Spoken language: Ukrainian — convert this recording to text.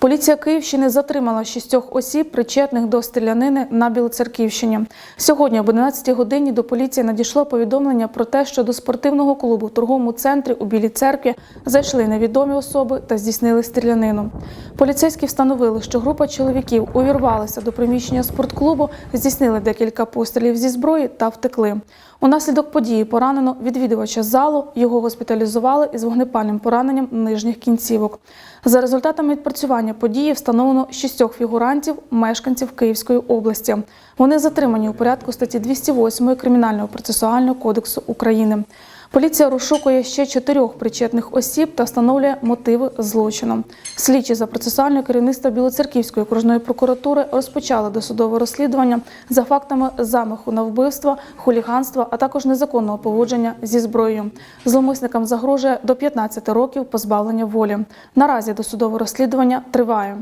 Поліція Київщини затримала шістьох осіб, причетних до стрілянини на Білоцерківщині. Сьогодні об 11 годині до поліції надійшло повідомлення про те, що до спортивного клубу в торговому центрі у Білій церкві зайшли невідомі особи та здійснили стрілянину. Поліцейські встановили, що група чоловіків увірвалася до приміщення спортклубу, здійснили декілька пострілів зі зброї та втекли. Унаслідок події поранено відвідувача залу. Його госпіталізували із вогнепальним пораненням нижніх кінцівок. За результатами відпрацювання події встановлено шістьох фігурантів, мешканців Київської області. Вони затримані у порядку статті 208 Кримінального процесуального кодексу України. Поліція розшукує ще чотирьох причетних осіб та встановлює мотиви злочину. Слідчі за процесуальне керівництво Білоцерківської окружної прокуратури розпочали досудове розслідування за фактами замаху на вбивство, хуліганства, а також незаконного поводження зі зброєю. Зломисникам загрожує до 15 років позбавлення волі. Наразі досудове розслідування триває.